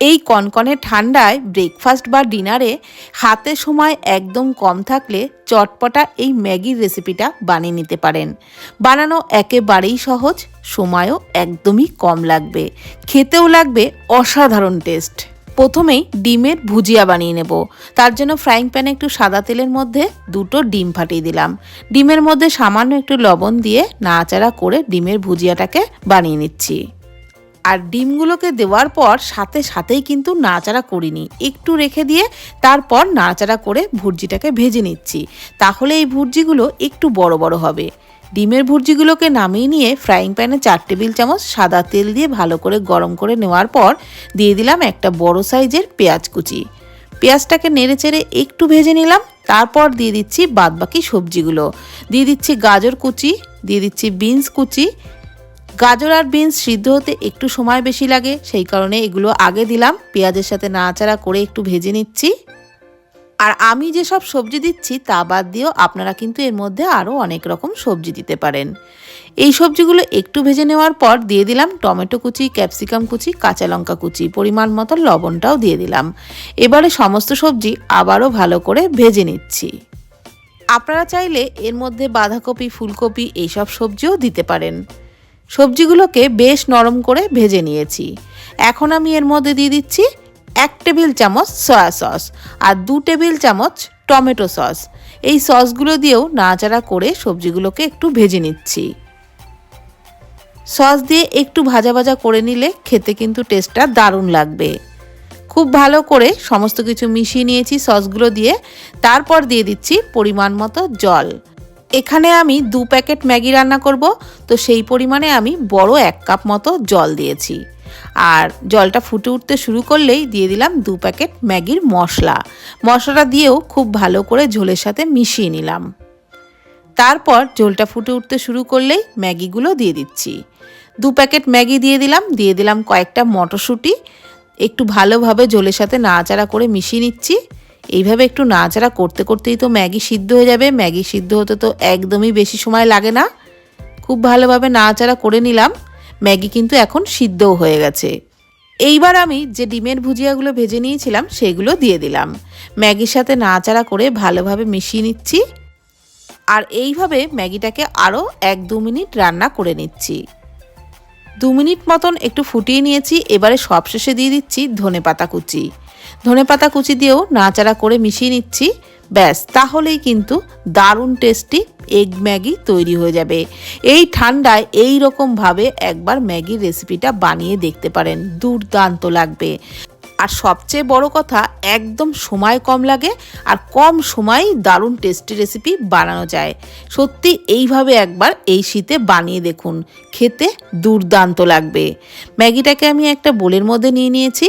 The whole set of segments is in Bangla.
এই কনকনে ঠান্ডায় ব্রেকফাস্ট বা ডিনারে হাতে সময় একদম কম থাকলে চটপটা এই ম্যাগির রেসিপিটা বানিয়ে নিতে পারেন। বানানো একেবারেই সহজ, সময়ও একদমই কম লাগবে। খেতেও লাগবে অসাধারণ টেস্ট প্রথমেই ডিমের ভুজিয়া বানিয়ে নেব। তার জন্য ফ্রাইং প্যানে একটু সাদা তেলের মধ্যে দুটো ডিম ফাটিয়ে দিলাম। ডিমের মধ্যে সামান্য একটু লবণ দিয়ে নাড়াচাড়া করে ডিমের ভুজিয়াটাকে বানিয়ে নিচ্ছি। আর ডিমগুলোকে দেওয়ার পর সাথে সাথেই কিন্তু নাড়াচাড়া করিনি। একটু রেখে দিয়ে তারপর নাড়াচাড়া করে ভুর্জিটাকে ভেজে নিচ্ছি। তাহলে এই ভুর্জিগুলো একটু বড় বড় হবে। ডিমের ভুর্জিগুলোকে নামিয়ে নিয়ে ফ্রাইং প্যানে চার টেবিল চামচ সাদা তেল দিয়ে ভালো করে গরম করে নেওয়ার পর দিয়ে দিলাম একটা বড় সাইজের পেঁয়াজ কুচি। পেঁয়াজটাকে নেড়ে চেড়ে একটু ভেজে নিলাম। তারপর দিয়ে দিচ্ছি বাদবাকি সবজিগুলো। দিয়ে দিচ্ছি গাজর কুচি, দিয়ে দিচ্ছি বিনস কুচি গাজর আর বিনস সিদ্ধ হতে একটু সময় বেশি লাগে, সেই কারণে এগুলো আগে দিলাম, পেঁয়াজের সাথে নাড়াচাড়া করে একটু ভেজে নিচ্ছি। আর আমি যেসব সবজি দিচ্ছি তা বাদ দিয়েও আপনারা কিন্তু এর মধ্যে আরও অনেক রকম সবজি দিতে পারেন। এই সবজিগুলো একটু ভেজে নেওয়ার পর দিয়ে দিলাম টমেটো কুচি, ক্যাপসিকাম কুচি, কাঁচা লঙ্কা কুচি, পরিমাণ মতো লবণটাও দিয়ে দিলাম। এবারে সমস্ত সবজি আবারও ভালো করে ভেজে নিচ্ছি। আপনারা চাইলে এর মধ্যে বাঁধাকপি, ফুলকপি, এইসব সবজিও দিতে পারেন। সবজিগুলোকে বেশ নরম করে ভেজে নিয়েছি। এখন আমি এর মধ্যে দিয়ে দিচ্ছি এক টেবিল চামচ সয়া সস আর দু টেবিল চামচ টমেটো সস। এই সসগুলো দিয়েও নাড়াচাড়া করে সবজিগুলোকে একটু ভেজে নিচ্ছি। সস দিয়ে একটু ভাজা ভাজা করে নিলে খেতে কিন্তু টেস্টটা দারুণ লাগবে। খুব ভালো করে সমস্ত কিছু মিশিয়ে নিয়েছি সসগুলো দিয়ে। তারপর দিয়ে দিচ্ছি পরিমাণ মতো জল। এখানে আমি দু প্যাকেট ম্যাগি রান্না করব, তো সেই পরিমাণে আমি বড় এক কাপ মতো জল দিয়েছি। আর জলটা ফুটে উঠতে শুরু করলেই দিয়ে দিলাম দু প্যাকেট ম্যাগির মশলা। মশলাটা দিয়েও খুব ভালো করে ঝোলের সাথে মিশিয়ে নিলাম। তারপর ঝোলটা ফুটে উঠতে শুরু করলেই ম্যাগিগুলো দিয়ে দিচ্ছি। দু প্যাকেট ম্যাগি দিয়ে দিলাম দিয়ে দিলাম কয়েকটা মটরশুঁটি। একটু ভালোভাবে ঝোলের সাথে নাড়াচাড়া করে মিশিয়ে নিচ্ছি। এইভাবে একটু নাড়াচাড়া করতে করতেই তো ম্যাগি সিদ্ধ হয়ে যাবে। ম্যাগি সিদ্ধ হতে তো একদমই বেশি সময় লাগে না। খুব ভালোভাবে নাড়াচাড়া করে নিলাম। ম্যাগি কিন্তু এখন সিদ্ধও হয়ে গেছে। এইবার আমি যে ডিমের ভুজিয়াগুলো ভেজে নিয়েছিলাম, সেগুলো দিয়ে দিলাম। ম্যাগির সাথে নাড়াচাড়া করে ভালোভাবে মিশিয়ে নিচ্ছি। আর এইভাবে ম্যাগিটাকে আরও এক দু মিনিট রান্না করে নিচ্ছি। দু মিনিট মতন একটু ফুটিয়ে নিয়েছি। এবারে সবশেষে দিয়ে দিচ্ছি ধনে পাতা কুচি। ধনে পাতা কুচি দিয়েও নাচাড়া করে মিশিয়ে নিচ্ছি। ব্যাস, তাহলেই কিন্তু দারুণ টেস্টি এগ ম্যাগি তৈরি হয়ে যাবে। এই ঠান্ডায় এই রকমভাবে একবার ম্যাগির রেসিপিটা বানিয়ে দেখতে পারেন। দুর্দান্ত লাগবে। আর সবচেয়ে বড় কথা, একদম সময় কম লাগে আর কম সময়েই দারুণ টেস্টি রেসিপি বানানো যায়। সত্যি এইভাবে একবার এই শীতে বানিয়ে দেখুন, খেতে দুর্দান্ত লাগবে। ম্যাগিটাকে আমি একটা বোলের মধ্যে নিয়ে নিয়েছি,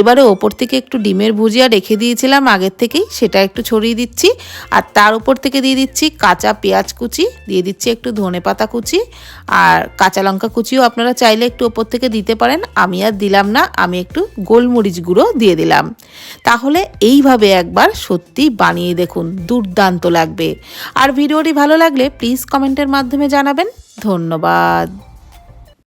এবারে ওপর থেকে একটু ডিমের ভুজিয়া রেখে দিয়েছিলাম, আগের থেকেই সেটা একটু ছড়িয়ে দিচ্ছি, আর তার উপর থেকে দিয়ে দিচ্ছি কাঁচা পেঁয়াজ কুচি, দিয়ে দিচ্ছি একটু ধনে পাতা কুচি, আর কাঁচা লঙ্কা কুচিও আপনারা চাইলে একটু ওপর থেকে দিতে পারেন, আমি আর দিলাম না, আমি একটু গোলমরিচ গুঁড়ো দিয়ে দিলাম। তাহলে এইভাবে একবার সত্যি বানিয়ে দেখুন, দুর্দান্ত লাগবে। আর ভিডিওটি ভালো লাগলে প্লিজ কমেন্টের মাধ্যমে জানাবেন। ধন্যবাদ।